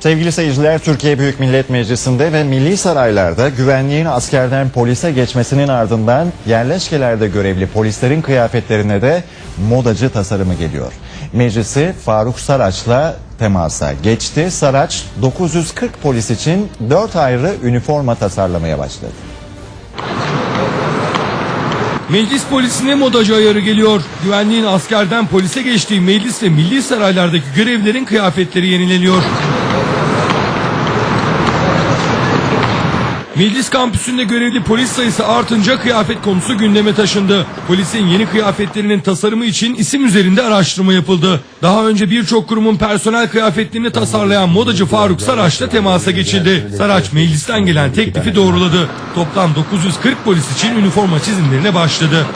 Sevgili seyirciler, Türkiye Büyük Millet Meclisi'nde ve milli saraylarda güvenliğin askerden polise geçmesinin ardından yerleşkelerde görevli polislerin kıyafetlerine de modacı tasarımı geliyor. Meclisi Faruk Saraç'la temasa geçti. Saraç 940 polis için 4 ayrı üniforma tasarlamaya başladı. Meclis polisine modacı ayarı geliyor. Güvenliğin askerden polise geçtiği meclis ve milli saraylardaki görevlerin kıyafetleri yenileniyor. Meclis kampüsünde görevli polis sayısı artınca kıyafet konusu gündeme taşındı. Polisin yeni kıyafetlerinin tasarımı için isim üzerinde araştırma yapıldı. Daha önce birçok kurumun personel kıyafetlerini tasarlayan modacı Faruk Saraç'la temasa geçildi. Saraç meclisten gelen teklifi doğruladı. Toplam 940 polis için üniforma çizimlerine başladı.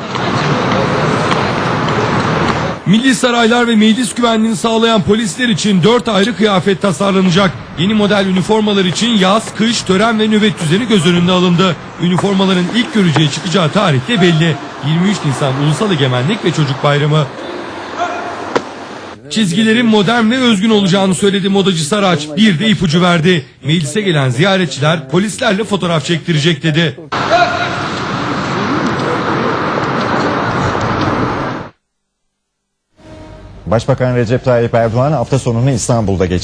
Milli saraylar ve meclis güvenliğini sağlayan polisler için 4 ayrı kıyafet tasarlanacak. Yeni model üniformalar için yaz, kış, tören ve nöbet düzeni göz önünde alındı. Üniformaların ilk göreceği çıkacağı tarih de belli. 23 Nisan Ulusal Egemenlik ve Çocuk Bayramı. Çizgilerin modern ve özgün olacağını söyledi modacı Saraç. Bir de ipucu verdi. Meclise gelen ziyaretçiler polislerle fotoğraf çektirecek dedi. Başbakan Recep Tayyip Erdoğan hafta sonunu İstanbul'da geçirdi.